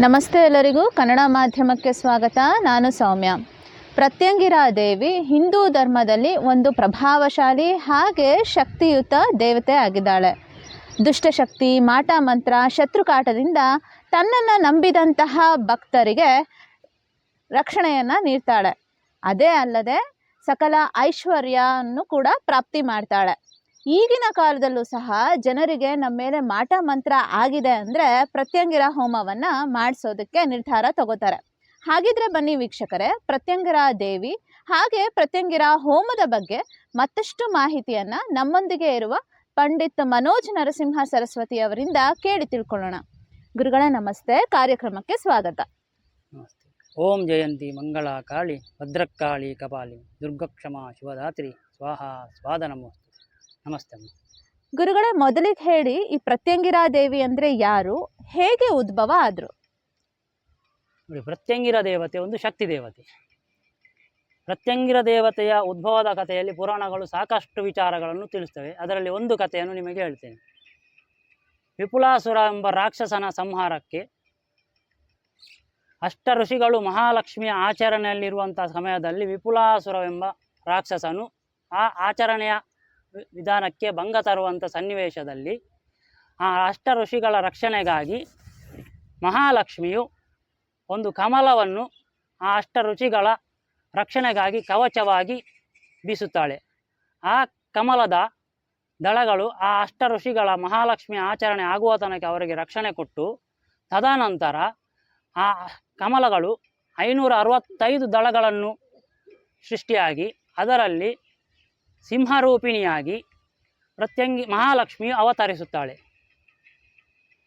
ನಮಸ್ತೆ ಎಲ್ಲರಿಗೂ. ಕನ್ನಡ ಮಾಧ್ಯಮಕ್ಕೆ ಸ್ವಾಗತ. ನಾನು ಸೌಮ್ಯ. ಪ್ರತ್ಯಂಗಿರಾ ದೇವಿ ಹಿಂದೂ ಧರ್ಮದಲ್ಲಿ ಒಂದು ಪ್ರಭಾವಶಾಲಿ, ಹಾಗೆ ಶಕ್ತಿಯುತ ದೇವತೆ ಆಗಿದ್ದಾಳೆ. ದುಷ್ಟಶಕ್ತಿ ಮಾಟ ಮಂತ್ರ ಶತ್ರುಕಾಟದಿಂದ ತನ್ನನ್ನು ನಂಬಿದಂತಹ ಭಕ್ತರಿಗೆ ರಕ್ಷಣೆಯನ್ನು ನೀಡ್ತಾಳೆ. ಅದೇ ಅಲ್ಲದೆ ಸಕಲ ಐಶ್ವರ್ಯವನ್ನು ಕೂಡ ಪ್ರಾಪ್ತಿ ಮಾಡ್ತಾಳೆ. ಈಗಿನ ಕಾಲದಲ್ಲೂ ಸಹ ಜನರಿಗೆ ನಮ್ಮ ಮೇಲೆ ಮಾಟ ಮಂತ್ರ ಆಗಿದೆ ಅಂದರೆ ಪ್ರತ್ಯಂಗಿರ ಹೋಮವನ್ನು ಮಾಡಿಸೋದಕ್ಕೆ ನಿರ್ಧಾರ ತಗೋತಾರೆ. ಹಾಗಿದ್ರೆ ಬನ್ನಿ ವೀಕ್ಷಕರೇ, ಪ್ರತ್ಯಂಗಿರ ದೇವಿ, ಹಾಗೆ ಪ್ರತ್ಯಂಗಿರ ಹೋಮದ ಬಗ್ಗೆ ಮತ್ತಷ್ಟು ಮಾಹಿತಿಯನ್ನು ನಮ್ಮೊಂದಿಗೆ ಇರುವ ಪಂಡಿತ್ ಮನೋಜ್ ನರಸಿಂಹ ಸರಸ್ವತಿ ಅವರಿಂದ ಕೇಳಿ ತಿಳ್ಕೊಳ್ಳೋಣ. ಗುರುಗಳ, ನಮಸ್ತೆ. ಕಾರ್ಯಕ್ರಮಕ್ಕೆ ಸ್ವಾಗತ. ಓಂ ಜಯಂತಿ ಮಂಗಳ ಕಾಳಿ ಭದ್ರಕಾಳಿ ಕಪಾಲಿ ದುರ್ಗಕ್ಷಮಾ ಶಿವರಾತ್ರಿ, ಸ್ವಾಹ, ಸ್ವಾದ ನಮೋಸ್ತು. ನಮಸ್ತೆ ಗುರುಗಳೇ ಮೊದಲಿಗೆ ಹೇಳಿ ಈ ಪ್ರತ್ಯಂಗಿರಾ ದೇವಿ ಅಂದರೆ ಯಾರು? ಹೇಗೆ ಉದ್ಭವ ಆದರು? ನೋಡಿ ಪ್ರತ್ಯಂಗಿರ ದೇವತೆ ಒಂದು ಶಕ್ತಿ ದೇವತೆ ಪ್ರತ್ಯಂಗಿರ ದೇವತೆಯ ಉದ್ಭವದ ಕಥೆಯಲ್ಲಿ ಪುರಾಣಗಳು ಸಾಕಷ್ಟು ವಿಚಾರಗಳನ್ನು ತಿಳಿಸ್ತವೆ. ಅದರಲ್ಲಿ ಒಂದು ಕಥೆಯನ್ನು ನಿಮಗೆ ಹೇಳ್ತೇನೆ. ವಿಪುಲಾಸುರ ಎಂಬ ರಾಕ್ಷಸನ ಸಂಹಾರಕ್ಕೆ ಅಷ್ಟ ಋಷಿಗಳು ಮಹಾಲಕ್ಷ್ಮಿಯ ಆಚರಣೆಯಲ್ಲಿರುವಂಥ ಸಮಯದಲ್ಲಿ ವಿಪುಲಾಸುರವೆಂಬ ರಾಕ್ಷಸನು ಆ ಆಚರಣೆಯ ವಿಧಾನಕ್ಕೆ ಭಂಗ ತರುವಂಥ ಸನ್ನಿವೇಶದಲ್ಲಿ ಆ ಅಷ್ಟ ಋಷಿಗಳ ರಕ್ಷಣೆಗಾಗಿ ಮಹಾಲಕ್ಷ್ಮಿಯು ಒಂದು ಕಮಲವನ್ನು ಆ ಅಷ್ಟ ರುಚಿಗಳ ರಕ್ಷಣೆಗಾಗಿ ಕವಚವಾಗಿ ಬೀಸುತ್ತಾಳೆ. ಆ ಕಮಲದ ದಳಗಳು ಆ ಅಷ್ಟ ಋಷಿಗಳ ಮಹಾಲಕ್ಷ್ಮಿ ಆಚರಣೆ ಆಗುವ ತನಕ ಅವರಿಗೆ ರಕ್ಷಣೆ ಕೊಟ್ಟು ತದನಂತರ ಆ ಕಮಲಗಳು ಐನೂರ ಅರವತ್ತೈದು ದಳಗಳನ್ನು ಸೃಷ್ಟಿಯಾಗಿ ಅದರಲ್ಲಿ ಸಿಂಹರೂಪಿಣಿಯಾಗಿ ಪ್ರತ್ಯಂಗಿ ಮಹಾಲಕ್ಷ್ಮಿಯು ಅವತರಿಸುತ್ತಾಳೆ.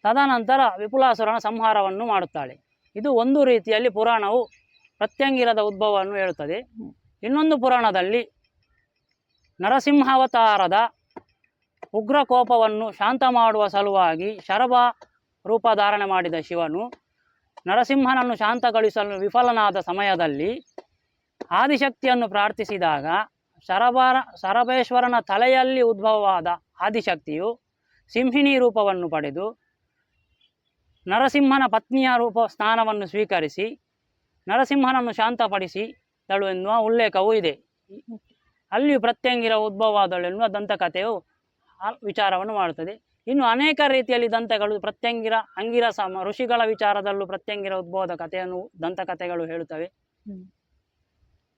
ತದನಂತರ ವಿಪುಲಾಸುರನ ಸಂಹಾರವನ್ನು ಮಾಡುತ್ತಾಳೆ. ಇದು ಒಂದು ರೀತಿಯಲ್ಲಿ ಪುರಾಣವು ಪ್ರತ್ಯಂಗಿರದ ಉದ್ಭವವನ್ನು ಹೇಳುತ್ತದೆ. ಇನ್ನೊಂದು ಪುರಾಣದಲ್ಲಿ ನರಸಿಂಹಾವತಾರದ ಉಗ್ರ ಕೋಪವನ್ನು ಶಾಂತ ಮಾಡುವ ಸಲುವಾಗಿ ಶರಭ ರೂಪ ಧಾರಣೆ ಮಾಡಿದ ಶಿವನು ನರಸಿಂಹನನ್ನು ಶಾಂತಗೊಳಿಸಲು ವಿಫಲನಾದ ಸಮಯದಲ್ಲಿ ಆದಿಶಕ್ತಿಯನ್ನು ಪ್ರಾರ್ಥಿಸಿದಾಗ ಶರಭರ ಸರಬೇಶ್ವರನ ತಲೆಯಲ್ಲಿ ಉದ್ಭವವಾದ ಆದಿಶಕ್ತಿಯು ಸಿಂಹಿಣಿ ರೂಪವನ್ನು ಪಡೆದು ನರಸಿಂಹನ ಪತ್ನಿಯ ರೂಪ ಸ್ನಾನವನ್ನು ಸ್ವೀಕರಿಸಿ ನರಸಿಂಹನನ್ನು ಶಾಂತಪಡಿಸಿದಳು ಎನ್ನುವ ಉಲ್ಲೇಖವೂ ಇದೆ. ಅಲ್ಲಿಯೂ ಪ್ರತ್ಯಂಗಿರ ಉದ್ಭವವಾದಳು ಎನ್ನುವ ದಂತಕಥೆಯು ವಿಚಾರವನ್ನು ಮಾಡುತ್ತದೆ. ಇನ್ನು ಅನೇಕ ರೀತಿಯಲ್ಲಿ ದಂತಗಳು ಪ್ರತ್ಯಂಗಿರ ಅಂಗಿರ ಸಮ ಋಷಿಗಳ ವಿಚಾರದಲ್ಲೂ ಪ್ರತ್ಯಂಗಿರ ಉದ್ಭವದ ಕಥೆಯನ್ನು ದಂತಕಥೆಗಳು ಹೇಳುತ್ತವೆ.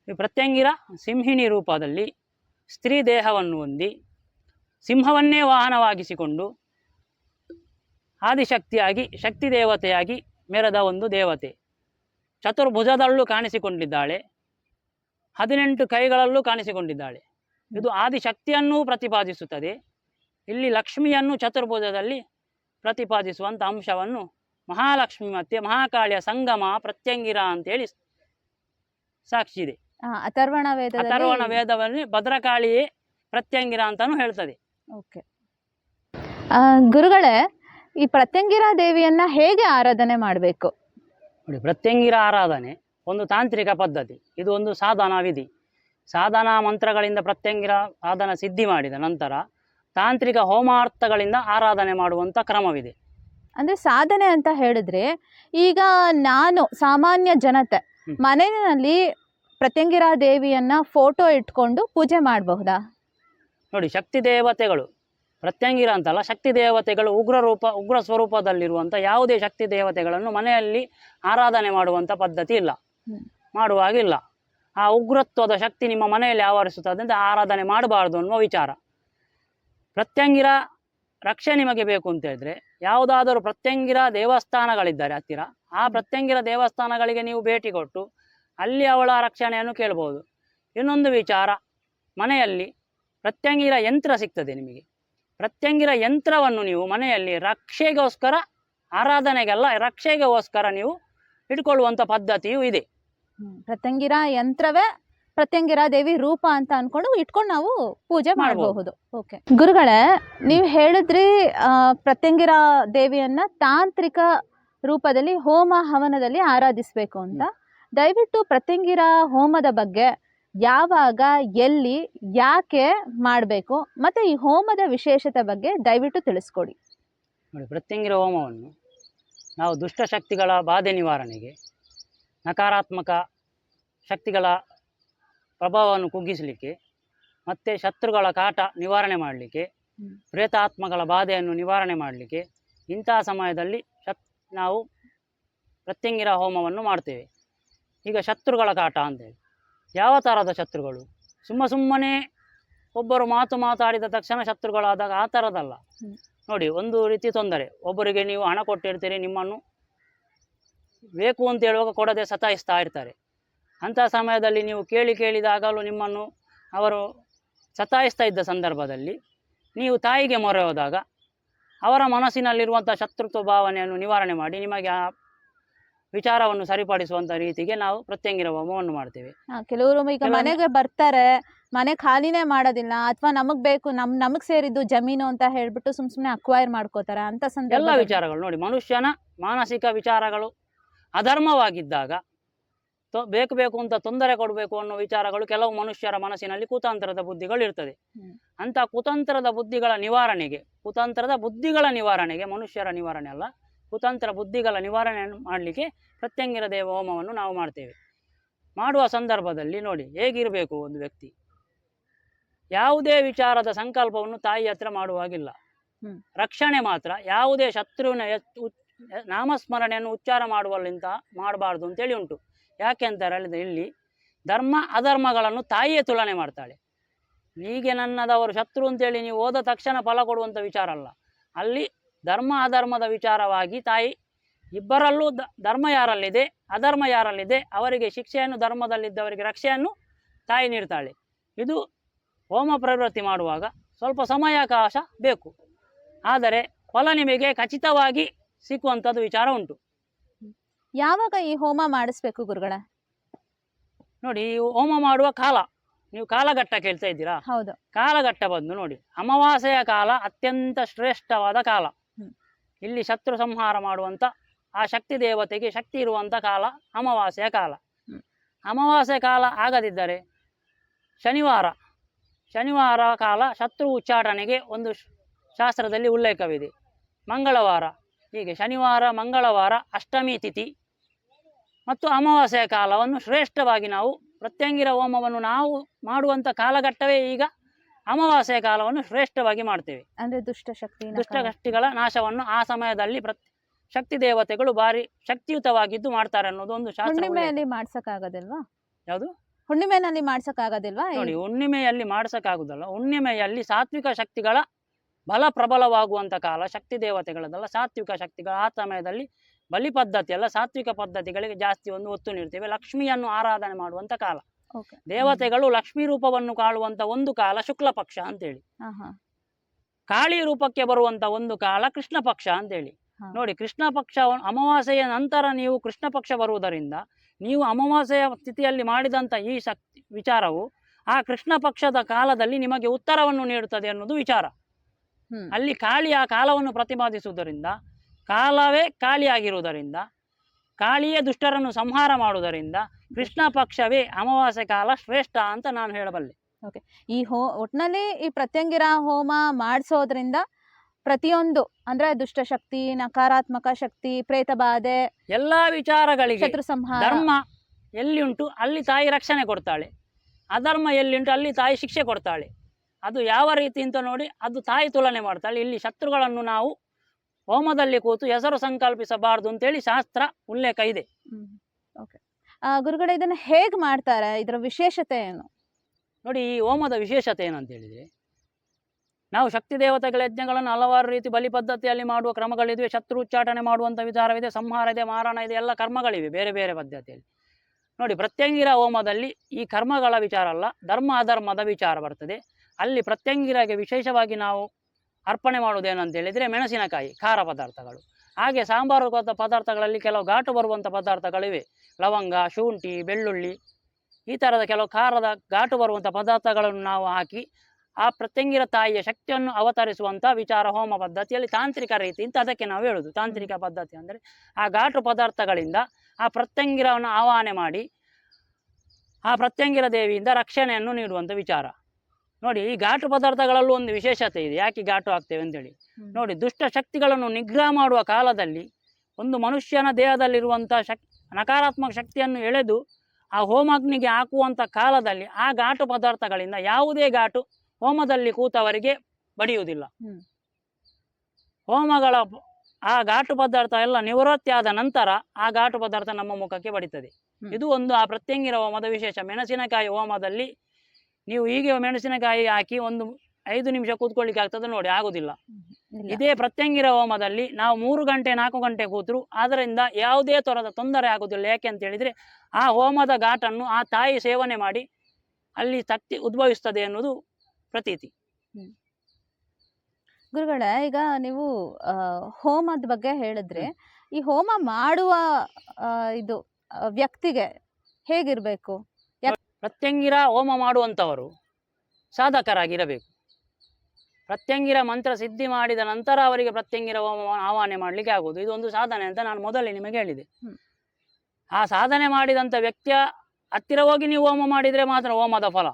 ಪ್ರತ್ಯಂಗಿರ ಸಿಂಹಿಣಿ ರೂಪದಲ್ಲಿ ಸ್ತ್ರೀ ದೇಹವನ್ನು ಹೊಂದಿ ಸಿಂಹವನ್ನೇ ವಾಹನವಾಗಿಸಿಕೊಂಡು ಆದಿಶಕ್ತಿಯಾಗಿ, ಶಕ್ತಿ ದೇವತೆಯಾಗಿ ಮೆರೆದ ಒಂದು ದೇವತೆ. ಚತುರ್ಭುಜದಲ್ಲೂ ಕಾಣಿಸಿಕೊಂಡಿದ್ದಾಳೆ. ಹದಿನೆಂಟು ಕೈಗಳಲ್ಲೂ ಕಾಣಿಸಿಕೊಂಡಿದ್ದಾಳೆ. ಇದು ಆದಿಶಕ್ತಿಯನ್ನೂ ಪ್ರತಿಪಾದಿಸುತ್ತದೆ. ಇಲ್ಲಿ ಲಕ್ಷ್ಮಿಯನ್ನು ಚತುರ್ಭುಜದಲ್ಲಿ ಪ್ರತಿಪಾದಿಸುವಂಥ ಅಂಶವನ್ನು ಮಹಾಲಕ್ಷ್ಮಿ ಮತ್ತು ಮಹಾಕಾಳಿಯ ಸಂಗಮ ಪ್ರತ್ಯಂಗಿರ ಅಂತೇಳಿ ಸಾಕ್ಷಿ ಇದೆ ಅಥರ್ವಣ ಅಥರ್ವಣ ವೇದದಲ್ಲಿ ಭದ್ರಕಾಳಿ ಪ್ರತ್ಯಂಗಿರ ಅಂತಾನು ಹೇಳ್ತದೆ. ಓಕೆ. ಗುರುಗಳೇ ಈ ಪ್ರತ್ಯಂಗಿರಾ ದೇವಿಯನ್ನ ಹೇಗೆ ಆರಾಧನೆ ಮಾಡಬೇಕು? ನೋಡಿ ಪ್ರತ್ಯಂಗಿರ ಆರಾಧನೆ ಒಂದು ತಾಂತ್ರಿಕ ಪದ್ಧತಿ. ಇದು ಒಂದು ಸಾಧನ ವಿಧಿ. ಸಾಧನಾ ಮಂತ್ರಗಳಿಂದ ಪ್ರತ್ಯಂಗಿರ ಸಾಧನ ಸಿದ್ಧಿ ಮಾಡಿದ ನಂತರ ತಾಂತ್ರಿಕ ಹೋಮಾರ್ಥಗಳಿಂದ ಆರಾಧನೆ ಮಾಡುವಂಥ ಕ್ರಮವಿದೆ. ಅಂದ್ರೆ ಸಾಧನೆ ಅಂತ ಹೇಳಿದ್ರೆ ಈಗ ನಾನು ಸಾಮಾನ್ಯ ಜನತೆ ಮನೆಯಲ್ಲಿ ಪ್ರತ್ಯಂಗಿರಾ ದೇವಿಯನ್ನ ಫೋಟೋ ಇಟ್ಕೊಂಡು ಪೂಜೆ ಮಾಡಬಹುದಾ? ನೋಡಿ ಶಕ್ತಿ ದೇವತೆಗಳು ಪ್ರತ್ಯಂಗಿರ ಅಂತಲ್ಲ ಶಕ್ತಿ ದೇವತೆಗಳು ಉಗ್ರ ರೂಪ ಉಗ್ರ ಸ್ವರೂಪದಲ್ಲಿರುವಂಥ ಯಾವುದೇ ಶಕ್ತಿ ದೇವತೆಗಳನ್ನು ಮನೆಯಲ್ಲಿ ಆರಾಧನೆ ಮಾಡುವಂಥ ಪದ್ಧತಿ ಇಲ್ಲ. ಮಾಡುವಾಗಿಲ್ಲ ಆ ಉಗ್ರತ್ವದ ಶಕ್ತಿ ನಿಮ್ಮ ಮನೆಯಲ್ಲಿ ಆವರಿಸುತ್ತದೆ ಅಂತ ಆರಾಧನೆ ಮಾಡಬಾರ್ದು ಅನ್ನುವ ವಿಚಾರ. ಪ್ರತ್ಯಂಗಿರ ರಕ್ಷೆ ನಿಮಗೆ ಬೇಕು ಅಂತ ಹೇಳಿದ್ರೆ ಯಾವುದಾದರೂ ಪ್ರತ್ಯಂಗಿರ ದೇವಸ್ಥಾನಗಳಿದ್ದಾರೆ ಹತ್ತಿರ ಆ ಪ್ರತ್ಯಂಗಿರ ದೇವಸ್ಥಾನಗಳಿಗೆ ನೀವು ಭೇಟಿ ಕೊಟ್ಟು ಅಲ್ಲಿ ಅವಳ ರಕ್ಷಣೆಯನ್ನು ಕೇಳ್ಬೋದು. ಇನ್ನೊಂದು ವಿಚಾರ ಮನೆಯಲ್ಲಿ ಪ್ರತ್ಯಂಗಿರ ಯಂತ್ರ ಸಿಗ್ತದೆ ನಿಮಗೆ. ಪ್ರತ್ಯಂಗಿರ ಯಂತ್ರವನ್ನು ನೀವು ಮನೆಯಲ್ಲಿ ರಕ್ಷೆಗೋಸ್ಕರ ಆರಾಧನೆಗೆಲ್ಲ ರಕ್ಷೆಗೋಸ್ಕರ ನೀವು ಇಟ್ಕೊಳ್ಳುವಂಥ ಪದ್ಧತಿಯೂ ಇದೆ. ಪ್ರತ್ಯಂಗಿರ ಯಂತ್ರವೇ ಪ್ರತ್ಯಂಗಿರಾ ದೇವಿ ರೂಪ ಅಂತ ಅನ್ಕೊಂಡು ಇಟ್ಕೊಂಡು ನಾವು ಪೂಜೆ ಮಾಡಬಹುದು. ಓಕೆ. ಗುರುಗಳೇ ನೀವು ಹೇಳಿದ್ರಿ ಪ್ರತ್ಯಂಗಿರ ಪ್ರತ್ಯಂಗಿರಾ ದೇವಿಯನ್ನ ತಾಂತ್ರಿಕ ರೂಪದಲ್ಲಿ ಹೋಮ ಹವನದಲ್ಲಿ ಆರಾಧಿಸಬೇಕು ಅಂತ. ದಯವಿಟ್ಟು ಪ್ರತಿಂಗಿರ ಹೋಮದ ಬಗ್ಗೆ ಯಾವಾಗ ಎಲ್ಲಿ ಯಾಕೆ ಮಾಡಬೇಕು ಮತ್ತೆ ಈ ಹೋಮದ ವಿಶೇಷತೆ ಬಗ್ಗೆ ದಯವಿಟ್ಟು ತಿಳಿಸ್ಕೊಡಿ ನೋಡಿ ಪ್ರತ್ಯಂಗಿರ ಹೋಮವನ್ನು ನಾವು ದುಷ್ಟಶಕ್ತಿಗಳ ಬಾಧೆ ನಿವಾರಣೆಗೆ ನಕಾರಾತ್ಮಕ ಶಕ್ತಿಗಳ ಪ್ರಭಾವವನ್ನು ಕುಗ್ಗಿಸಲಿಕ್ಕೆ ಮತ್ತು ಶತ್ರುಗಳ ಕಾಟ ನಿವಾರಣೆ ಮಾಡಲಿಕ್ಕೆ. ಪ್ರೇತಾತ್ಮಗಳ ಬಾಧೆಯನ್ನು ನಿವಾರಣೆ ಮಾಡಲಿಕ್ಕೆ ಇಂತಹ ಸಮಯದಲ್ಲಿ ಶತ್ ನಾವು ಪ್ರತ್ಯಂಗಿರ ಹೋಮವನ್ನು ಮಾಡ್ತೇವೆ ಈಗ ಶತ್ರುಗಳ ಕಾಟ ಅಂತೇಳಿ ಯಾವ ಥರದ ಶತ್ರುಗಳು? ಸುಮ್ಮ ಸುಮ್ಮನೆ ಒಬ್ಬರು ಮಾತು ಮಾತಾಡಿದ ತಕ್ಷಣ ಶತ್ರುಗಳಾದಾಗ ಆ ಥರದಲ್ಲ ನೋಡಿ ಒಂದು ರೀತಿ ತೊಂದರೆ. ಒಬ್ಬರಿಗೆ ನೀವು ಹಣ ಕೊಟ್ಟಿರ್ತೀರಿ ನಿಮ್ಮನ್ನು ಬೇಕು ಅಂತ ಹೇಳುವಾಗ ಕೊಡದೆ ಸತಾಯಿಸ್ತಾ ಇರ್ತಾರೆ. ಅಂಥ ಸಮಯದಲ್ಲಿ ನೀವು ಕೇಳಿ ಕೇಳಿದಾಗಲೂ ನಿಮ್ಮನ್ನು ಅವರು ಸತಾಯಿಸ್ತಾ ಇದ್ದ ಸಂದರ್ಭದಲ್ಲಿ ನೀವು ತಾಯಿಗೆ ಮೊರೆ ಹೋದಾಗ ಅವರ ಮನಸ್ಸಿನಲ್ಲಿರುವಂಥ ಶತ್ರುತ್ವ ಭಾವನೆಯನ್ನು ನಿವಾರಣೆ ಮಾಡಿ ನಿಮಗೆ ಆ ವಿಚಾರವನ್ನು ಸರಿಪಡಿಸುವಂತ ರೀತಿಗೆ ನಾವು ಪ್ರತ್ಯಂಗಿರ ಹೋಮವನ್ನು ಮಾಡ್ತೇವೆ. ಕೆಲವರು ಈಗ ಮನೆಗೆ ಬರ್ತಾರೆ ಮನೆ ಖಾಲಿನೇ ಮಾಡೋದಿಲ್ಲ ಅಥವಾ ನಮಗ್ ಬೇಕು ನಮ್ ನಮಗ್ ಸೇರಿದ್ದು ಜಮೀನು ಅಂತ ಹೇಳ್ಬಿಟ್ಟು ಸುಮ್ ಸುಮ್ನೆ ಅಕ್ವೈರ್ ಮಾಡ್ಕೋತಾರೆ ಅಂತ ಎಲ್ಲ ಸಂದರ್ಭ ವಿಚಾರಗಳು ನೋಡಿ ಮನುಷ್ಯನ ಮಾನಸಿಕ ವಿಚಾರಗಳು ಅಧರ್ಮವಾಗಿದ್ದಾಗ ಬೇಕು ಬೇಕು ಅಂತ ತೊಂದರೆ ಕೊಡಬೇಕು ಅನ್ನೋ ವಿಚಾರಗಳು ಕೆಲವು ಮನುಷ್ಯರ ಮನಸ್ಸಿನಲ್ಲಿ ಕುತಂತ್ರದ ಬುದ್ಧಿಗಳು ಇರ್ತದೆ. ಅಂತ ಕುತಂತ್ರದ ಬುದ್ಧಿಗಳ ನಿವಾರಣೆಗೆ ಕುತಂತ್ರದ ಬುದ್ಧಿಗಳ ನಿವಾರಣೆಗೆ ಮನುಷ್ಯರ ನಿವಾರಣೆ ಅಲ್ಲ ಕುತಂತ್ರ ಬುದ್ಧಿಗಳ ನಿವಾರಣೆ ಮಾಡಲಿಕ್ಕೆ ಪ್ರತ್ಯಂಗಿರ ದೇವ ಹೋಮವನ್ನು ನಾವು ಮಾಡ್ತೇವೆ. ಮಾಡುವ ಸಂದರ್ಭದಲ್ಲಿ ನೋಡಿ ಹೇಗಿರಬೇಕು ಒಂದು ವ್ಯಕ್ತಿ? ಯಾವುದೇ ವಿಚಾರದ ಸಂಕಲ್ಪವನ್ನು ತಾಯಿ ಹತ್ರ ಮಾಡುವಾಗಿಲ್ಲ. ರಕ್ಷಣೆ ಮಾತ್ರ ಯಾವುದೇ ಶತ್ರುವಿನ ನಾಮಸ್ಮರಣೆಯನ್ನು ಉಚ್ಚಾರ ಮಾಡುವಲ್ಲಿಂತ ಮಾಡಬಾರ್ದು ಅಂತೇಳಿ ಉಂಟು. ಯಾಕೆ ಅಂತ ಹೇಳಿದ್ರೆ ಇಲ್ಲಿ ಧರ್ಮ ಅಧರ್ಮಗಳನ್ನು ತಾಯಿಯೇ ತುಲನೆ ಮಾಡ್ತಾಳೆ. ಹೀಗೆ ನನ್ನದವರು ಶತ್ರು ಅಂತೇಳಿ ನೀವು ಹೋದ ತಕ್ಷಣ ಫಲ ಕೊಡುವಂಥ ವಿಚಾರ ಅಲ್ಲ. ಅಲ್ಲಿ ಧರ್ಮ ಅಧರ್ಮದ ವಿಚಾರವಾಗಿ ತಾಯಿ ಇಬ್ಬರಲ್ಲೂ ಧರ್ಮ ಯಾರಲ್ಲಿದೆ ಅಧರ್ಮ ಯಾರಲ್ಲಿದೆ ಅವರಿಗೆ ಶಿಕ್ಷೆಯನ್ನು ಧರ್ಮದಲ್ಲಿದ್ದವರಿಗೆ ರಕ್ಷೆಯನ್ನು ತಾಯಿ ನೀಡ್ತಾಳೆ. ಇದು ಹೋಮ ಪ್ರವೃತ್ತಿ ಮಾಡುವಾಗ ಸ್ವಲ್ಪ ಸಮಯಾವಕಾಶ ಬೇಕು. ಆದರೆ ಫಲ ನಿಮಗೆ ಖಚಿತವಾಗಿ ಸಿಕ್ಕುವಂಥದ್ದು ವಿಚಾರ ಉಂಟು. ಯಾವಾಗ ಈ ಹೋಮ ಮಾಡಿಸ್ಬೇಕು ಗುರುಗಳ? ನೋಡಿ ಈ ಹೋಮ ಮಾಡುವ ಕಾಲ ನೀವು ಕಾಲಘಟ್ಟ ಕೇಳ್ತಾ ಇದ್ದೀರಾ? ಹೌದು. ಕಾಲಘಟ್ಟ ಬಂದು ನೋಡಿ ಅಮಾವಾಸ್ಯೆಯ ಕಾಲ ಅತ್ಯಂತ ಶ್ರೇಷ್ಠವಾದ ಕಾಲ. ಇಲ್ಲಿ ಶತ್ರು ಸಂಹಾರ ಮಾಡುವಂಥ ಆ ಶಕ್ತಿ ದೇವತೆಗೆ ಶಕ್ತಿ ಇರುವಂಥ ಕಾಲ ಅಮಾವಾಸ್ಯೆಯ ಕಾಲ. ಅಮಾವಾಸ್ಯೆ ಕಾಲ ಆಗದಿದ್ದರೆ ಶನಿವಾರ ಶನಿವಾರ ಕಾಲ ಶತ್ರು ಉಚ್ಚಾಟನೆಗೆ ಒಂದು ಶಾಸ್ತ್ರದಲ್ಲಿ ಉಲ್ಲೇಖವಿದೆ ಮಂಗಳವಾರ ಹೀಗೆ ಶನಿವಾರ ಮಂಗಳವಾರ ಅಷ್ಟಮಿ ತಿಥಿ ಮತ್ತು ಅಮಾವಾಸ್ಯೆಯ ಕಾಲವನ್ನು ಶ್ರೇಷ್ಠವಾಗಿ ನಾವು ಪ್ರತ್ಯಂಗಿರ ಹೋಮವನ್ನು ನಾವು ಮಾಡುವಂಥ ಕಾಲಘಟ್ಟವೇ ಈಗ ಅಮಾವಾಸ್ಯೆಯ ಕಾಲವನ್ನು ಶ್ರೇಷ್ಠವಾಗಿ ಮಾಡ್ತೇವೆ. ಅಂದ್ರೆ ದುಷ್ಟಶಕ್ತಿ ದುಷ್ಟಶಕ್ತಿಗಳ ನಾಶವನ್ನು ಆ ಸಮಯದಲ್ಲಿ ಪ್ರತಿ ಶಕ್ತಿ ದೇವತೆಗಳು ಭಾರಿ ಶಕ್ತಿಯುತವಾಗಿದ್ದು ಮಾಡ್ತಾರೆ ಅನ್ನೋದು ಒಂದು ಶಾಸ್ತ್ರ ಮಾಡ್ಸಕ್ಕಾಗೋದಿಲ್ವಾ ಹುಣ್ಣಿಮೆಯಲ್ಲಿ ಮಾಡ್ಸಕ್ ಯಾವುದು? ಹುಣ್ಣಿಮೆನಲ್ಲಿ ಮಾಡ್ಸಕ್ಕಾಗೋದಿಲ್ವಾ? ನೋಡಿ ಹುಣ್ಣಿಮೆಯಲ್ಲಿ ಮಾಡ್ಸಕ್ಕಾಗುದಲ್ಲ. ಹುಣ್ಣಿಮೆಯಲ್ಲಿ ಸಾತ್ವಿಕ ಶಕ್ತಿಗಳ ಬಲ ಪ್ರಬಲವಾಗುವಂತ ಕಾಲ ಶಕ್ತಿ ದೇವತೆಗಳದಲ್ಲ ಸಾತ್ವಿಕ ಶಕ್ತಿಗಳ ಆ ಸಮಯದಲ್ಲಿ ಬಲಿ ಪದ್ಧತಿ ಅಲ್ಲ ಸಾತ್ವಿಕ ಪದ್ಧತಿಗಳಿಗೆ ಜಾಸ್ತಿ ಒಂದು ಒತ್ತು ನೀಡ್ತೇವೆ. ಲಕ್ಷ್ಮಿಯನ್ನು ಆರಾಧನೆ ಮಾಡುವಂಥ ಕಾಲ. ದೇವತೆಗಳು ಲಕ್ಷ್ಮೀ ರೂಪವನ್ನು ಕಾಳುವಂತ ಒಂದು ಕಾಲ ಶುಕ್ಲ ಪಕ್ಷ ಅಂತೇಳಿ. ಕಾಳಿ ರೂಪಕ್ಕೆ ಬರುವಂತ ಒಂದು ಕಾಲ ಕೃಷ್ಣ ಪಕ್ಷ ಅಂತೇಳಿ. ನೋಡಿ ಕೃಷ್ಣ ಪಕ್ಷ ಅಮಾವಾಸ್ಯೆಯ ನಂತರ ನೀವು ಕೃಷ್ಣ ಪಕ್ಷ ಬರುವುದರಿಂದ ನೀವು ಅಮಾವಾಸ್ಯೆಯ ಸ್ಥಿತಿಯಲ್ಲಿ ಮಾಡಿದಂತ ಈ ಶಕ್ತಿ ವಿಚಾರವು ಆ ಕೃಷ್ಣ ಪಕ್ಷದ ಕಾಲದಲ್ಲಿ ನಿಮಗೆ ಉತ್ತರವನ್ನು ನೀಡುತ್ತದೆ ಅನ್ನೋದು ವಿಚಾರ. ಅಲ್ಲಿ ಕಾಳಿ ಆ ಕಾಲವನ್ನು ಪ್ರತಿಪಾದಿಸುವುದರಿಂದ ಕಾಲವೇ ಕಾಳಿಯಾಗಿರುವುದರಿಂದ ಕಾಳಿಯೇ ದುಷ್ಟರನ್ನು ಸಂಹಾರ ಮಾಡುವುದರಿಂದ ಕೃಷ್ಣ ಪಕ್ಷವೇ ಅಮಾವಾಸ್ಯೆ ಕಾಲ ಶ್ರೇಷ್ಠ ಅಂತ ನಾನು ಹೇಳಬಲ್ಲೆ. ಈ ಹೋ ಒಟ್ನಲ್ಲಿ ಈ ಪ್ರತ್ಯಂಗಿರ ಹೋಮ ಮಾಡಿಸೋದ್ರಿಂದ ಪ್ರತಿಯೊಂದು ಅಂದ್ರೆ ದುಷ್ಟಶಕ್ತಿ ನಕಾರಾತ್ಮಕ ಶಕ್ತಿ ಪ್ರೇತ ಬಾಧೆ ಎಲ್ಲಾ ವಿಚಾರಗಳಿಗೆ ಶತ್ರು ಸಂಹಾರ. ಧರ್ಮ ಎಲ್ಲಿ ಉಂಟು ಅಲ್ಲಿ ತಾಯಿ ರಕ್ಷಣೆ ಕೊಡ್ತಾಳೆ. ಅಧರ್ಮ ಎಲ್ಲಿ ಉಂಟು ಅಲ್ಲಿ ತಾಯಿ ಶಿಕ್ಷೆ ಕೊಡ್ತಾಳೆ. ಅದು ಯಾವ ರೀತಿ ಅಂತ ನೋಡಿ ಅದು ತಾಯಿ ತುಲನೆ ಮಾಡ್ತಾಳೆ. ಇಲ್ಲಿ ಶತ್ರುಗಳನ್ನು ನಾವು ಹೋಮದಲ್ಲಿ ಕೂತು ಹೆಸರು ಸಂಕಲ್ಪಿಸಬಾರದು ಅಂತೇಳಿ ಶಾಸ್ತ್ರ ಉಲ್ಲೇಖ ಇದೆ. ಓಕೆ ಗುರುಗಳೇ ಇದನ್ನ ಹೇಗೆ ಮಾಡ್ತಾರೆ? ಇದರ ವಿಶೇಷತೆ ಏನು? ನೋಡಿ ಈ ಹೋಮದ ವಿಶೇಷತೆ ಏನಂತ ಹೇಳಿದ್ರೆ ನಾವು ಶಕ್ತಿ ದೇವತೆಗಳ ಯಜ್ಞಗಳನ್ನು ಹಲವಾರು ರೀತಿ ಬಲಿ ಪದ್ಧತಿಯಲ್ಲಿ ಮಾಡುವ ಕ್ರಮಗಳಿವೆ ಶತ್ರು ಉಚ್ಚಾಟನೆ ಮಾಡುವಂಥ ವಿಚಾರವಿದೆ ಸಂಹಾರ ಇದೆ ಮಾರಣ ಇದೆ ಎಲ್ಲ ಕರ್ಮಗಳಿವೆ ಬೇರೆ ಬೇರೆ ಪದ್ಧತಿಯಲ್ಲಿ. ನೋಡಿ ಪ್ರತ್ಯಂಗಿರ ಹೋಮದಲ್ಲಿ ಈ ಕರ್ಮಗಳ ವಿಚಾರ ಅಲ್ಲ ಧರ್ಮ ಅಧರ್ಮದ ವಿಚಾರ ಬರ್ತದೆ. ಅಲ್ಲಿ ಪ್ರತ್ಯಂಗಿರಗೆ ವಿಶೇಷವಾಗಿ ನಾವು ಅರ್ಪಣೆ ಮಾಡುವುದೇನಂತ ಹೇಳಿದರೆ ಮೆಣಸಿನಕಾಯಿ, ಖಾರ ಪದಾರ್ಥಗಳು. ಹಾಗೆ ಸಾಂಬಾರು ಪದ- ಪದಾರ್ಥಗಳಲ್ಲಿ ಕೆಲವು ಘಾಟು ಬರುವಂಥ ಪದಾರ್ಥಗಳಿವೆ. ಲವಂಗ, ಶುಂಠಿ, ಬೆಳ್ಳುಳ್ಳಿ, ಈ ಥರದ ಕೆಲವು ಖಾರದ ಘಾಟು ಬರುವಂಥ ಪದಾರ್ಥಗಳನ್ನು ನಾವು ಹಾಕಿ ಆ ಪ್ರತ್ಯಂಗಿರ ತಾಯಿಯ ಶಕ್ತಿಯನ್ನು ಅವತರಿಸುವಂಥ ವಿಚಾರ, ಹೋಮ ಪದ್ಧತಿಯಲ್ಲಿ ತಾಂತ್ರಿಕ ರೀತಿ ಅಂತ ಅದಕ್ಕೆ ನಾವು ಹೇಳೋದು. ತಾಂತ್ರಿಕ ಪದ್ಧತಿ ಅಂದರೆ ಆ ಘಾಟು ಪದಾರ್ಥಗಳಿಂದ ಆ ಪ್ರತ್ಯಂಗಿರವನ್ನು ಆಹ್ವಾನೆ ಮಾಡಿ ಆ ಪ್ರತ್ಯಂಗಿರ ದೇವಿಯಿಂದ ರಕ್ಷಣೆಯನ್ನು ನೀಡುವಂಥ ವಿಚಾರ. ನೋಡಿ ಈ ಘಾಟು ಪದಾರ್ಥಗಳಲ್ಲೂ ಒಂದು ವಿಶೇಷತೆ ಇದೆ. ಯಾಕೆ ಘಾಟು ಆಗ್ತೇವೆ ಅಂತೇಳಿ. ನೋಡಿ ದುಷ್ಟ ಶಕ್ತಿಗಳನ್ನು ನಿಗ್ರಹ ಮಾಡುವ ಕಾಲದಲ್ಲಿ ಒಂದು ಮನುಷ್ಯನ ದೇಹದಲ್ಲಿರುವಂಥ ಶಕ್ ನಕಾರಾತ್ಮಕ ಶಕ್ತಿಯನ್ನು ಎಳೆದು ಆ ಹೋಮಗ್ನಿಗೆ ಹಾಕುವಂಥ ಕಾಲದಲ್ಲಿ ಆ ಘಾಟು ಪದಾರ್ಥಗಳಿಂದ ಯಾವುದೇ ಘಾಟು ಹೋಮದಲ್ಲಿ ಕೂತವರಿಗೆ ಬಡಿಯುವುದಿಲ್ಲ. ಹೋಮಗಳ ಆ ಘಾಟು ಪದಾರ್ಥ ಎಲ್ಲ ನಿವೃತ್ತಿ ಆದ ನಂತರ ಆ ಘಾಟು ಪದಾರ್ಥ ನಮ್ಮ ಮುಖಕ್ಕೆ ಬಡಿತದೆ. ಇದು ಒಂದು ಆ ಪ್ರತ್ಯಂಗಿರ ಹೋಮದ ವಿಶೇಷ. ಮೆಣಸಿನಕಾಯಿ ಹೋಮದಲ್ಲಿ ನೀವು ಹೀಗೆ ಮೆಣಸಿನಕಾಯಿ ಹಾಕಿ ಒಂದು ಐದು ನಿಮಿಷ ಕೂತ್ಕೊಳ್ಳಿಕ್ಕೆ ಆಗ್ತದೆ ನೋಡಿ ಆಗುದಿಲ್ಲ. ಇದೇ ಪ್ರತ್ಯಂಗಿರ ಹೋಮದಲ್ಲಿ ನಾವು ಮೂರು ಗಂಟೆ ನಾಲ್ಕು ಗಂಟೆ ಕೂತರು ಅದರಿಂದ ಯಾವುದೇ ಥರದ ತೊಂದರೆ ಆಗೋದಿಲ್ಲ. ಯಾಕೆ ಅಂತ ಹೇಳಿದ್ರೆ ಆ ಹೋಮದ ಘಾಟನ್ನು ಆ ತಾಯಿ ಸೇವನೆ ಮಾಡಿ ಅಲ್ಲಿ ಶಕ್ತಿ ಉದ್ಭವಿಸ್ತದೆ ಅನ್ನೋದು ಪ್ರತೀತಿ. ಗುರುಗಳೇ ಈಗ ನೀವು ಹೋಮದ ಬಗ್ಗೆ ಹೇಳಿದ್ರೆ ಈ ಹೋಮ ಮಾಡುವ ಇದು ವ್ಯಕ್ತಿಗೆ ಹೇಗಿರ್ಬೇಕು? ಪ್ರತ್ಯಂಗಿರ ಹೋಮ ಮಾಡುವಂಥವರು ಸಾಧಕರಾಗಿರಬೇಕು. ಪ್ರತ್ಯಂಗಿರ ಮಂತ್ರ ಸಿದ್ಧಿ ಮಾಡಿದ ನಂತರ ಅವರಿಗೆ ಪ್ರತ್ಯಂಗಿರ ಹೋಮ ಆಹ್ವಾನ ಮಾಡಲಿಕ್ಕೆ ಆಗುವುದು. ಇದೊಂದು ಸಾಧನೆ ಅಂತ ನಾನು ಮೊದಲೇ ನಿಮಗೆ ಹೇಳಿದೆ. ಆ ಸಾಧನೆ ಮಾಡಿದಂಥ ವ್ಯಕ್ತಿಯ ಹತ್ತಿರ ಹೋಗಿ ನೀವು ಹೋಮ ಮಾಡಿದರೆ ಮಾತ್ರ ಹೋಮದ ಫಲ.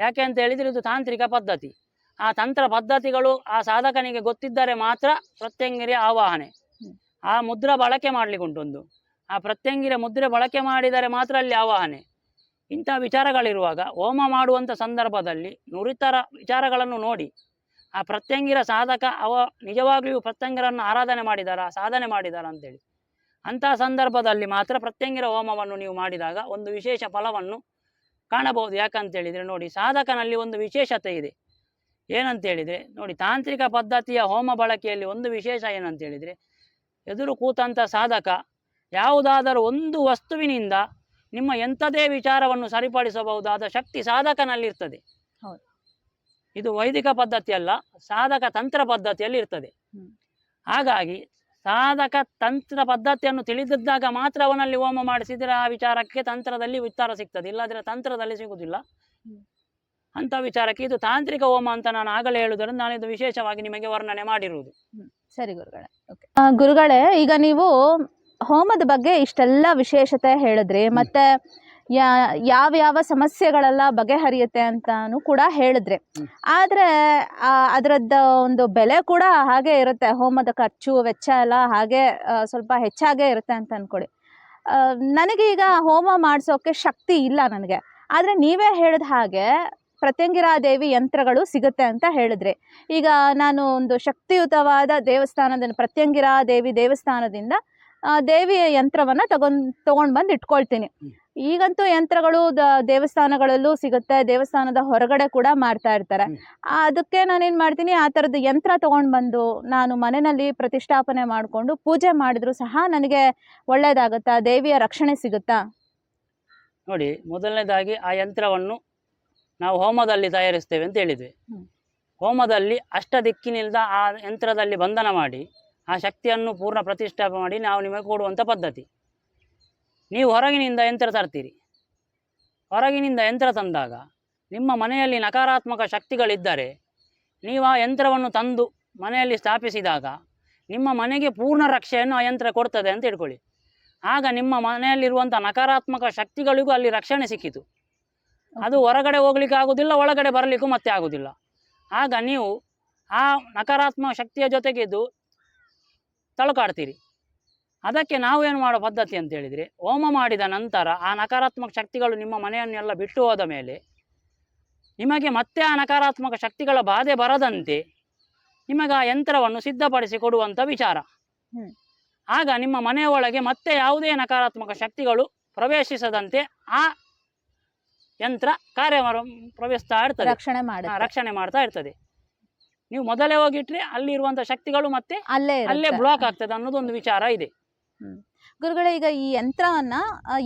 ಯಾಕೆ ಅಂತ ಹೇಳಿದರೆ ಇದು ತಾಂತ್ರಿಕ ಪದ್ಧತಿ. ಆ ತಂತ್ರ ಪದ್ಧತಿಗಳು ಆ ಸಾಧಕನಿಗೆ ಗೊತ್ತಿದ್ದರೆ ಮಾತ್ರ ಪ್ರತ್ಯಂಗಿರ ಆವಾಹನೆ ಆ ಮುದ್ರ ಬಳಕೆ ಮಾಡಲಿಕ್ಕುಂಟೊಂದು ಆ ಪ್ರತ್ಯಂಗಿರ ಮುದ್ರೆ ಬಳಕೆ ಮಾಡಿದರೆ ಮಾತ್ರ ಅಲ್ಲಿ ಆವಾಹನೆ ಇಂಥ ವಿಚಾರಗಳಿರುವಾಗ ಹೋಮ ಮಾಡುವಂಥ ಸಂದರ್ಭದಲ್ಲಿ ನುರಿತರ ವಿಚಾರಗಳನ್ನು ನೋಡಿ, ಆ ಪ್ರತ್ಯಂಗಿರ ಸಾಧಕ ಅವ ನಿಜವಾಗ್ಲಿಯೂ ಪ್ರತ್ಯಂಗಿರನ್ನು ಆರಾಧನೆ ಮಾಡಿದಾರ, ಸಾಧನೆ ಮಾಡಿದಾರ ಅಂತೇಳಿ. ಅಂತಹ ಸಂದರ್ಭದಲ್ಲಿ ಮಾತ್ರ ಪ್ರತ್ಯಂಗಿರ ಹೋಮವನ್ನು ನೀವು ಮಾಡಿದಾಗ ಒಂದು ವಿಶೇಷ ಫಲವನ್ನು ಕಾಣಬಹುದು. ಯಾಕಂತೇಳಿದರೆ ನೋಡಿ, ಸಾಧಕನಲ್ಲಿ ಒಂದು ವಿಶೇಷತೆ ಇದೆ. ಏನಂತೇಳಿದರೆ ನೋಡಿ, ತಾಂತ್ರಿಕ ಪದ್ಧತಿಯ ಹೋಮ ಬಳಕೆಯಲ್ಲಿ ಒಂದು ವಿಶೇಷ ಏನಂತೇಳಿದರೆ, ಎದುರು ಕೂತಂಥ ಸಾಧಕ ಯಾವುದಾದರೂ ಒಂದು ವಸ್ತುವಿನಿಂದ ನಿಮ್ಮ ಎಂಥದೇ ವಿಚಾರವನ್ನು ಸರಿಪಡಿಸಬಹುದಾದ ಶಕ್ತಿ ಸಾಧಕನಲ್ಲಿರ್ತದೆ. ಹೌದು. ಇದು ವೈದಿಕ ಪದ್ಧತಿ ಅಲ್ಲ ಸಾಧಕ ತಂತ್ರ ಪದ್ಧತಿಯಲ್ಲಿ ಇರ್ತದೆ. ಹಾಗಾಗಿ ಸಾಧಕ ತಂತ್ರ ಪದ್ಧತಿಯನ್ನು ತಿಳಿದಿದ್ದಾಗ ಮಾತ್ರ ಅವನಲ್ಲಿ ಹೋಮ ಮಾಡಿಸಿದರೆ ಆ ವಿಚಾರಕ್ಕೆ ತಂತ್ರದಲ್ಲಿ ಉತ್ತರ ಸಿಗ್ತದೆ. ಇಲ್ಲದ್ರೆ ತಂತ್ರದಲ್ಲಿ ಸಿಗುವುದಿಲ್ಲ. ಅಂತ ವಿಚಾರಕ್ಕೆ ಇದು ತಾಂತ್ರಿಕ ಹೋಮ ಅಂತ ನಾನು ಆಗಲೇ ಹೇಳುವುದರಿಂದ ನಾನು ಇದು ವಿಶೇಷವಾಗಿ ನಿಮಗೆ ವರ್ಣನೆ ಮಾಡಿರುವುದು. ಸರಿ ಗುರುಗಳೇ ಗುರುಗಳೇ ಈಗ ನೀವು ಹೋಮದ ಬಗ್ಗೆ ಇಷ್ಟೆಲ್ಲ ವಿಶೇಷತೆ ಹೇಳಿದ್ರಿ ಮತ್ತೆ ಯಾ ಯಾವ ಯಾವ ಸಮಸ್ಯೆಗಳೆಲ್ಲ ಬಗೆಹರಿಯುತ್ತೆ ಅಂತಾನು ಕೂಡ ಹೇಳಿದ್ರಿ. ಆದ್ರೆ ಅದರದ್ದು ಒಂದು ಬೆಲೆ ಕೂಡ ಹಾಗೆ ಇರುತ್ತೆ ಹೋಮದ ಖರ್ಚು ವೆಚ್ಚ ಎಲ್ಲ ಹಾಗೆ ಸ್ವಲ್ಪ ಹೆಚ್ಚಾಗೇ ಇರುತ್ತೆ ಅಂತ ಅನ್ಕೊಳ್ಳಿ ನನಗೀಗ ನನಗೆ ಈಗ ಹೋಮ ಮಾಡಿಸೋಕೆ ಶಕ್ತಿ ಇಲ್ಲ ನನಗೆ. ಆದರೆ ನೀವೇ ಹೇಳಿದ ಹಾಗೆ ಪ್ರತ್ಯಂಗಿರಾ ದೇವಿ ಯಂತ್ರಗಳು ಸಿಗುತ್ತೆ ಅಂತ ಹೇಳಿದ್ರಿ. ಈಗ ನಾನು ಒಂದು ಶಕ್ತಿಯುತವಾದ ದೇವಸ್ಥಾನದ ಪ್ರತ್ಯಂಗಿರಾ ದೇವಿ ದೇವಸ್ಥಾನದಿಂದ ದೇವಿಯ ಯಂತ್ರವನ್ನ ತಗೊಂಡ್ ತಗೊಂಡ್ ಬಂದು ಇಟ್ಕೊಳ್ತೀನಿ. ಈಗಂತೂ ಯಂತ್ರಗಳು ದ- ದೇವಸ್ಥಾನಗಳಲ್ಲೂ ಸಿಗುತ್ತೆ ದೇವಸ್ಥಾನದ ಹೊರಗಡೆ ಕೂಡ ಮಾಡ್ತಾ ಇರ್ತಾರೆ. ಅದಕ್ಕೆ ನಾನೇನು ಮಾಡ್ತೀನಿ ಆ ಥರದ ಯಂತ್ರ ತಗೊಂಡ್ ಬಂದು ನಾನು ಮನೆಯಲ್ಲಿ ಪ್ರತಿಷ್ಠಾಪನೆ ಮಾಡಿಕೊಂಡು ಪೂಜೆ ಮಾಡಿದ್ರು ಸಹ ನನಗೆ ಒಳ್ಳೆಯದಾಗುತ್ತಾ ದೇವಿಯ ರಕ್ಷಣೆ ಸಿಗುತ್ತಾ? ನೋಡಿ ಮೊದಲನೇದಾಗಿ ಆ ಯಂತ್ರವನ್ನು ನಾವು ಹೋಮದಲ್ಲಿ ತಯಾರಿಸ್ತೇವೆ ಅಂತ ಹೇಳಿದ್ವಿ. ಹೋಮದಲ್ಲಿ ಅಷ್ಟ ದಿಕ್ಕಿನಿಂದ ಆ ಯಂತ್ರದಲ್ಲಿ ಬಂಧನ ಮಾಡಿ ಆ ಶಕ್ತಿಯನ್ನು ಪೂರ್ಣ ಪ್ರತಿಷ್ಠಾಪನೆ ಮಾಡಿ ನಾವು ನಿಮಗೆ ಕೊಡುವಂಥ ಪದ್ಧತಿ. ನೀವು ಹೊರಗಿನಿಂದ ಯಂತ್ರ ತರ್ತೀರಿ. ಹೊರಗಿನಿಂದ ಯಂತ್ರ ತಂದಾಗ ನಿಮ್ಮ ಮನೆಯಲ್ಲಿ ನಕಾರಾತ್ಮಕ ಶಕ್ತಿಗಳಿದ್ದರೆ ನೀವು ಆ ಯಂತ್ರವನ್ನು ತಂದು ಮನೆಯಲ್ಲಿ ಸ್ಥಾಪಿಸಿದಾಗ ನಿಮ್ಮ ಮನೆಗೆ ಪೂರ್ಣ ರಕ್ಷೆಯನ್ನು ಆ ಯಂತ್ರ ಕೊಡ್ತದೆ ಅಂತ ಇಟ್ಕೊಳ್ಳಿ ಆಗ ನಿಮ್ಮ ಮನೆಯಲ್ಲಿರುವಂಥ ನಕಾರಾತ್ಮಕ ಶಕ್ತಿಗಳಿಗೂ ಅಲ್ಲಿ ರಕ್ಷಣೆ ಸಿಕ್ಕಿತು. ಅದು ಹೊರಗಡೆ ಹೋಗ್ಲಿಕ್ಕೆ ಆಗೋದಿಲ್ಲ, ಒಳಗಡೆ ಬರಲಿಕ್ಕೂ ಮತ್ತೆ ಆಗೋದಿಲ್ಲ. ಆಗ ನೀವು ಆ ನಕಾರಾತ್ಮಕ ಶಕ್ತಿಯ ಜೊತೆಗಿದ್ದು ತಳುಕಾಡ್ತೀರಿ. ಅದಕ್ಕೆ ನಾವು ಏನು ಮಾಡೋ ಪದ್ಧತಿ ಅಂತ ಹೇಳಿದರೆ ಹೋಮ ಮಾಡಿದ ನಂತರ ಆ ನಕಾರಾತ್ಮಕ ಶಕ್ತಿಗಳು ನಿಮ್ಮ ಮನೆಯನ್ನೆಲ್ಲ ಬಿಟ್ಟು ಹೋದ ಮೇಲೆ ನಿಮಗೆ ಮತ್ತೆ ಆ ನಕಾರಾತ್ಮಕ ಶಕ್ತಿಗಳ ಬಾಧೆ ಬರದಂತೆ ನಿಮಗೆ ಆ ಯಂತ್ರವನ್ನು ಸಿದ್ಧಪಡಿಸಿ ಕೊಡುವಂಥ ವಿಚಾರ. ಆಗ ನಿಮ್ಮ ಮನೆಯ ಒಳಗೆ ಮತ್ತೆ ಯಾವುದೇ ನಕಾರಾತ್ಮಕ ಶಕ್ತಿಗಳು ಪ್ರವೇಶಿಸದಂತೆ ಆ ಯಂತ್ರ ಕಾರ್ಯ ಪ್ರವೇಶಿಸ್ತಾ ಇರ್ತದೆ. ರಕ್ಷಣೆ ರಕ್ಷಣೆ ಮಾಡ್ತಾ ಇರ್ತದೆ. ನೀವು ಮೊದಲೇ ಹೋಗಿಟ್ರೆ ಅಲ್ಲಿ ಇರುವಂತ ಶಕ್ತಿಗಳು ಮತ್ತೆ ಅಲ್ಲೇ ಅಲ್ಲೇ ಬ್ಲಾಕ್ ಆಗ್ತದೆ ಅನ್ನೋದು ಒಂದು ವಿಚಾರ ಇದೆ. ಗುರುಗಳೇ ಈಗ ಈ ಯಂತ್ರವನ್ನ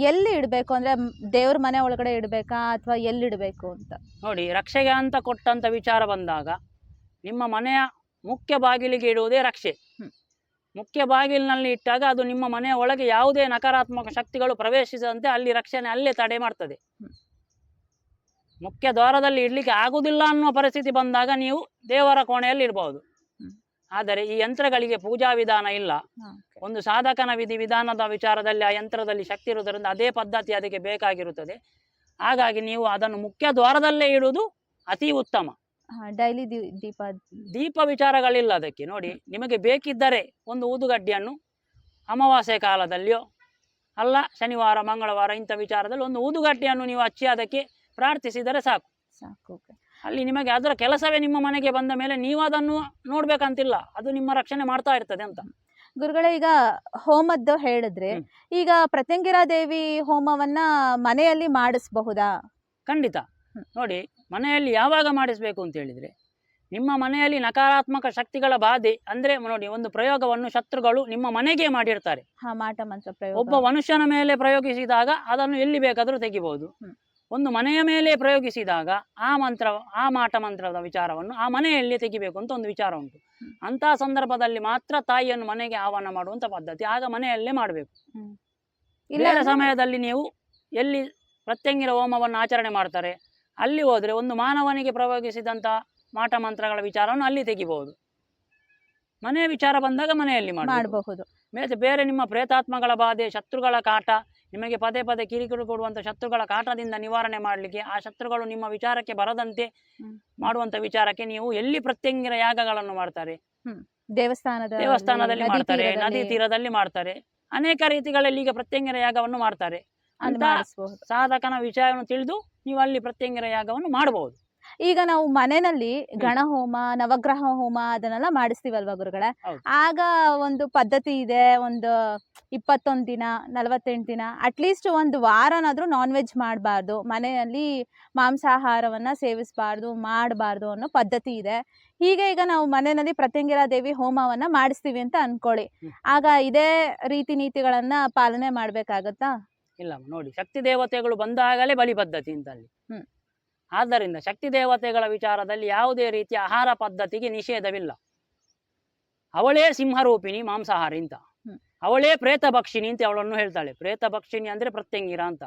ಎಲ್ಲಿ ಇಡಬೇಕು? ಅಂದ್ರೆ ದೇವ್ರ ಮನೆ ಒಳಗಡೆ ಇಡಬೇಕಾ ಅಥವಾ ಎಲ್ಲಿ ಇಡಬೇಕು ಅಂತ? ನೋಡಿ ರಕ್ಷೆಗೆ ಅಂತ ಕೊಟ್ಟಂತ ವಿಚಾರ ಬಂದಾಗ ನಿಮ್ಮ ಮನೆಯ ಮುಖ್ಯ ಬಾಗಿಲಿಗೆ ಇಡುವುದೇ ರಕ್ಷೆ. ಮುಖ್ಯ ಬಾಗಿಲಿನಲ್ಲಿ ಇಟ್ಟಾಗ ಅದು ನಿಮ್ಮ ಮನೆಯ ಒಳಗೆ ಯಾವುದೇ ನಕಾರಾತ್ಮಕ ಶಕ್ತಿಗಳು ಪ್ರವೇಶಿಸದಂತೆ ಅಲ್ಲಿ ರಕ್ಷಣೆ ಅಲ್ಲೇ ತಡೆ ಮಾಡ್ತದೆ. ಮುಖ್ಯ ದ್ವಾರದಲ್ಲಿ ಇಡ್ಲಿಕ್ಕೆ ಆಗುವುದಿಲ್ಲ ಅನ್ನುವ ಪರಿಸ್ಥಿತಿ ಬಂದಾಗ ನೀವು ದೇವರ ಕೋಣೆಯಲ್ಲಿ ಇರಬಹುದು ಆದರೆ ಈ ಯಂತ್ರಗಳಿಗೆ ಪೂಜಾ ವಿಧಾನ ಇಲ್ಲ. ಒಂದು ಸಾಧಕನ ವಿಧಿ ವಿಧಾನದ ವಿಚಾರದಲ್ಲಿ ಆ ಯಂತ್ರದಲ್ಲಿ ಶಕ್ತಿ ಇರುವುದರಿಂದ ಅದೇ ಪದ್ಧತಿ ಅದಕ್ಕೆ ಬೇಕಾಗಿರುತ್ತದೆ. ಹಾಗಾಗಿ ನೀವು ಅದನ್ನು ಮುಖ್ಯ ದ್ವಾರದಲ್ಲೇ ಇಡುವುದು ಅತಿ ಉತ್ತಮ. ಡೈಲಿ ದೀಪ ದೀಪ ವಿಚಾರಗಳಿಲ್ಲ ಅದಕ್ಕೆ. ನೋಡಿ ನಿಮಗೆ ಬೇಕಿದ್ದರೆ ಒಂದು ಊದುಗಡ್ಡಿಯನ್ನು ಅಮಾವಾಸ್ಯೆ ಕಾಲದಲ್ಲಿಯೋ ಅಲ್ಲ ಶನಿವಾರ ಮಂಗಳವಾರ ಇಂಥ ವಿಚಾರದಲ್ಲಿ ಒಂದು ಊದುಗಡ್ಡಿಯನ್ನು ನೀವು ಹಚ್ಚಿ ಅದಕ್ಕೆ ಪ್ರಾರ್ಥಿಸಿದರೆ ಸಾಕು. ಸಾಕು. ಅಲ್ಲಿ ನಿಮಗೆ ಅದರ ಕೆಲಸವೇ ನಿಮ್ಮ ಮನೆಗೆ ಬಂದ ಮೇಲೆ ನೀವು ಅದನ್ನು ನೋಡ್ಬೇಕಂತಿಲ್ಲ. ಅದು ನಿಮ್ಮ ರಕ್ಷಣೆ ಮಾಡ್ತಾ ಇರ್ತದೆ ಅಂತ. ಗುರುಗಳೇ ಈಗ ಹೋಮದ್ದು ಹೇಳಿದ್ರೆ ಈಗ ಪ್ರತ್ಯಂಗಿರಾ ದೇವಿ ಹೋಮವನ್ನ ಮನೆಯಲ್ಲಿ ಮಾಡಿಸಬಹುದಾ? ಖಂಡಿತ. ನೋಡಿ ಮನೆಯಲ್ಲಿ ಯಾವಾಗ ಮಾಡಿಸಬೇಕು ಅಂತ ಹೇಳಿದ್ರೆ ನಿಮ್ಮ ಮನೆಯಲ್ಲಿ ನಕಾರಾತ್ಮಕ ಶಕ್ತಿಗಳ ಬಾಧೆ ಅಂದ್ರೆ ನೋಡಿ ಒಂದು ಪ್ರಯೋಗವನ್ನು ಶತ್ರುಗಳು ನಿಮ್ಮ ಮನೆಗೆ ಮಾಡಿರ್ತಾರೆ. ಒಬ್ಬ ಮನುಷ್ಯನ ಮೇಲೆ ಪ್ರಯೋಗಿಸಿದಾಗ ಅದನ್ನು ಎಲ್ಲಿ ಬೇಕಾದರೂ ತೆಗಿಬಹುದು. ಒಂದು ಮನೆಯ ಮೇಲೆ ಪ್ರಯೋಗಿಸಿದಾಗ ಆ ಮಂತ್ರ ಆ ಮಾಟ ಮಂತ್ರದ ವಿಚಾರವನ್ನು ಆ ಮನೆಯಲ್ಲಿ ತೆಗಿಬೇಕು ಅಂತ ಒಂದು ವಿಚಾರ ಉಂಟು. ಅಂತಹ ಸಂದರ್ಭದಲ್ಲಿ ಮಾತ್ರ ತಾಯಿಯನ್ನು ಮನೆಗೆ ಆಹ್ವಾನ ಮಾಡುವಂತ ಪದ್ಧತಿ. ಆಗ ಮನೆಯಲ್ಲೇ ಮಾಡಬೇಕು. ಇಲ್ಲದ ಸಮಯದಲ್ಲಿ ನೀವು ಎಲ್ಲಿ ಪ್ರತ್ಯಂಗಿರ ಹೋಮವನ್ನು ಆಚರಣೆ ಮಾಡ್ತಾರೆ ಅಲ್ಲಿ ಹೋದ್ರೆ ಒಂದು ಮಾನವನಿಗೆ ಪ್ರಯೋಗಿಸಿದಂತ ಮಾಟ ಮಂತ್ರಗಳ ವಿಚಾರವನ್ನು ಅಲ್ಲಿ ತೆಗಿಬಹುದು. ಮನೆಯ ವಿಚಾರ ಬಂದಾಗ ಮನೆಯಲ್ಲಿ ಮಾಡಬಹುದು. ಬೇರೆ ನಿಮ್ಮ ಪ್ರೇತಾತ್ಮಗಳ ಬಾಧೆ ಶತ್ರುಗಳ ಕಾಟ ನಿಮಗೆ ಪದೇ ಪದೇ ಕಿರಿಕಿರಿ ಕೊಡುವಂತ ಶತ್ರುಗಳ ಕಾಟದಿಂದ ನಿವಾರಣೆ ಮಾಡಲಿಕ್ಕೆ ಆ ಶತ್ರುಗಳು ನಿಮ್ಮ ವಿಚಾರಕ್ಕೆ ಬರದಂತೆ. ಮಾಡುವಂತ ವಿಚಾರಕ್ಕೆ ನೀವು ಎಲ್ಲಿ ಪ್ರತ್ಯಂಗಿರ ಯಾಗಗಳನ್ನು ಮಾಡ್ತಾರೆ? ದೇವಸ್ಥಾನದ ದೇವಸ್ಥಾನದಲ್ಲಿ ನದಿ ಮಾಡ್ತಾರೆ ನದಿ ತೀರದಲ್ಲಿ ತೀರದಲ್ಲಿ ಮಾಡ್ತಾರೆ. ಅನೇಕ ರೀತಿಗಳಲ್ಲಿ ಈಗ ಪ್ರತ್ಯಂಗಿರ ಯಾಗವನ್ನು ಮಾಡ್ತಾರೆ. ಅಂತ ಸಾಧಕನ ವಿಷಯವನ್ನು ತಿಳಿದು ನೀವು ಅಲ್ಲಿ ಪ್ರತ್ಯಂಗಿರ ಯಾಗವನ್ನು ಮಾಡಬಹುದು. ಈಗ ನಾವು ಮನೆಯಲ್ಲಿ ಗಣಹೋಮ ನವಗ್ರಹ ಹೋಮ ಅದನ್ನೆಲ್ಲ ಮಾಡಿಸ್ತೀವಲ್ವಾ ಗುರುಗಳೇ? ಹೌದು. ಆಗ ಒಂದು ಪದ್ಧತಿ ಇದೆ ಒಂದು ಇಪ್ಪತ್ತೊಂದು ದಿನ ನಲವತ್ತೆಂಟು ದಿನ ಅಟ್ಲೀಸ್ಟ್ ಒಂದು ವಾರನಾದ್ರೂ ನಾನ್ ವೆಜ್ ಮಾಡಬಾರ್ದು. ಮನೆಯಲ್ಲಿ ಮಾಂಸಾಹಾರವನ್ನ ಸೇವಿಸಬಾರ್ದು ಮಾಡಬಾರ್ದು ಅನ್ನೋ ಪದ್ಧತಿ ಇದೆ. ಹೀಗೆ ಈಗ ನಾವು ಮನೆಯಲ್ಲಿ ಪ್ರತ್ಯಂಗಿರಾ ದೇವಿ ಹೋಮವನ್ನ ಮಾಡಿಸ್ತೀವಿ ಅಂತ ಅನ್ಕೊಳ್ಳಿ. ಹ್ಮ್. ಆಗ ಇದೇ ರೀತಿ ನೀತಿಗಳನ್ನ ಪಾಲನೆ ಮಾಡ್ಬೇಕಾಗತ್ತಾ? ಇಲ್ಲ ನೋಡಿ ಶಕ್ತಿ ದೇವತೆಗಳು ಬಂದಾಗಲೇ ಬಲಿ ಪದ್ಧತಿ ಅಂತ ಅಲ್ಲಿ ಹ್ಮ್. ಆದ್ದರಿಂದ ಶಕ್ತಿ ದೇವತೆಗಳ ವಿಚಾರದಲ್ಲಿ ಯಾವುದೇ ರೀತಿಯ ಆಹಾರ ಪದ್ಧತಿಗೆ ನಿಷೇಧವಿಲ್ಲ. ಅವಳೇ ಸಿಂಹರೂಪಿಣಿ ಮಾಂಸಾಹಾರಿ ಅಂತ. ಅವಳೇ ಪ್ರೇತ ಭಕ್ಷಿಣಿ ಅಂತ ಅವಳನ್ನು ಹೇಳ್ತಾಳೆ. ಪ್ರೇತ ಭಕ್ಷಿಣಿ ಅಂದ್ರೆ ಪ್ರತ್ಯಂಗಿರ ಅಂತ.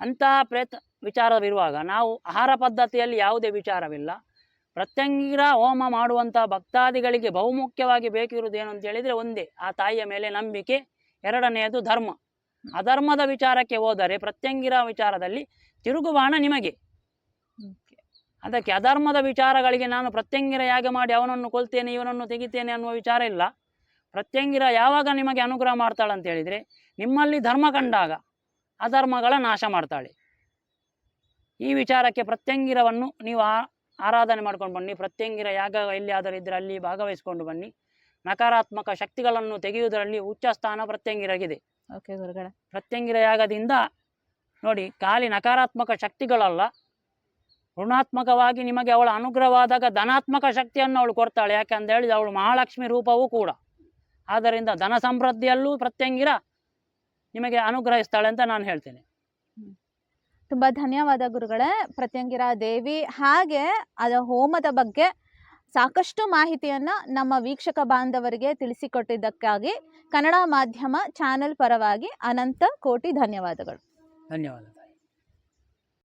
ಅಂತಹ ಪ್ರೇತ ವಿಚಾರವಿರುವಾಗ ನಾವು ಆಹಾರ ಪದ್ಧತಿಯಲ್ಲಿ ಯಾವುದೇ ವಿಚಾರವಿಲ್ಲ. ಪ್ರತ್ಯಂಗಿರ ಹೋಮ ಮಾಡುವಂಥ ಭಕ್ತಾದಿಗಳಿಗೆ ಬಹುಮುಖ್ಯವಾಗಿ ಬೇಕಿರುವುದೇನು ಅಂತ ಹೇಳಿದ್ರೆ ಒಂದೇ ಆ ತಾಯಿಯ ಮೇಲೆ ನಂಬಿಕೆ. ಎರಡನೆಯದು ಧರ್ಮ. ಅಧರ್ಮದ ವಿಚಾರಕ್ಕೆ ಹೋದರೆ ಪ್ರತ್ಯಂಗಿರ ವಿಚಾರದಲ್ಲಿ ತಿರುಗುಬಾಣ ನಿಮಗೆ. ಅದಕ್ಕೆ ಅಧರ್ಮದ ವಿಚಾರಗಳಿಗೆ ನಾನು ಪ್ರತ್ಯಂಗಿರ ಯಾಗ ಮಾಡಿ ಅವನನ್ನು ಕೊಲ್ತೇನೆ ಇವನನ್ನು ತೆಗಿತೇನೆ ಅನ್ನುವ ವಿಚಾರ ಇಲ್ಲ. ಪ್ರತ್ಯಂಗಿರ ಯಾವಾಗ ನಿಮಗೆ ಅನುಗ್ರಹ ಮಾಡ್ತಾಳೆ ಅಂತ ಹೇಳಿದ್ರೆ ನಿಮ್ಮಲ್ಲಿ ಧರ್ಮ ಕಂಡಾಗ ಅಧರ್ಮಗಳ ನಾಶ ಮಾಡ್ತಾಳೆ. ಈ ವಿಚಾರಕ್ಕೆ ಪ್ರತ್ಯಂಗಿರವನ್ನು ನೀವು ಆ- ಆರಾಧನೆ ಮಾಡ್ಕೊಂಡು ಬನ್ನಿ. ಪ್ರತ್ಯಂಗಿರ ಯಾಗ ಎಲ್ಲಿಯಾದರೂ ಇದ್ದರೆ ಅಲ್ಲಿ ಭಾಗವಹಿಸಿಕೊಂಡು ಬನ್ನಿ. ನಕಾರಾತ್ಮಕ ಶಕ್ತಿಗಳನ್ನು ತೆಗೆಯುವುದರಲ್ಲಿ ಉಚ್ಚ ಸ್ಥಾನ ಪ್ರತ್ಯಂಗಿರಗಿದೆ. ಓಕೆ ಗುರುಗಳೇ. ಪ್ರತ್ಯಂಗಿರ ಯಾಗದಿಂದ ನೋಡಿ ಖಾಲಿ ನಕಾರಾತ್ಮಕ ಶಕ್ತಿಗಳಲ್ಲ ಋಣಾತ್ಮಕವಾಗಿ ನಿಮಗೆ ಅವಳ ಅನುಗ್ರಹವಾದಾಗ ಧನಾತ್ಮಕ ಶಕ್ತಿಯನ್ನು ಅವಳು ಕೊಡ್ತಾಳೆ. ಯಾಕೆಂತ ಹೇಳಿದ ಅವಳು ಮಹಾಲಕ್ಷ್ಮಿ ರೂಪವೂ ಕೂಡ. ಆದ್ದರಿಂದ ಧನ ಸಮೃದ್ಧಿಯಲ್ಲೂ ಪ್ರತ್ಯಂಗಿರ ನಿಮಗೆ ಅನುಗ್ರಹಿಸ್ತಾಳೆ ಅಂತ ನಾನು ಹೇಳ್ತೇನೆ. ತುಂಬಾ ಧನ್ಯವಾದ ಗುರುಗಳೇ. ಪ್ರತ್ಯಂಗಿರ ದೇವಿ ಹಾಗೆ ಅದರ ಹೋಮದ ಬಗ್ಗೆ ಸಾಕಷ್ಟು ಮಾಹಿತಿಯನ್ನ ನಮ್ಮ ವೀಕ್ಷಕ ಬಾಂಧವರಿಗೆ ತಿಳಿಸಿಕೊಟ್ಟಿದ್ದಕ್ಕಾಗಿ ಕನ್ನಡ ಮಾಧ್ಯಮ ಚಾನೆಲ್ ಪರವಾಗಿ ಅನಂತ ಕೋಟಿ ಧನ್ಯವಾದಗಳು. ಧನ್ಯವಾದ.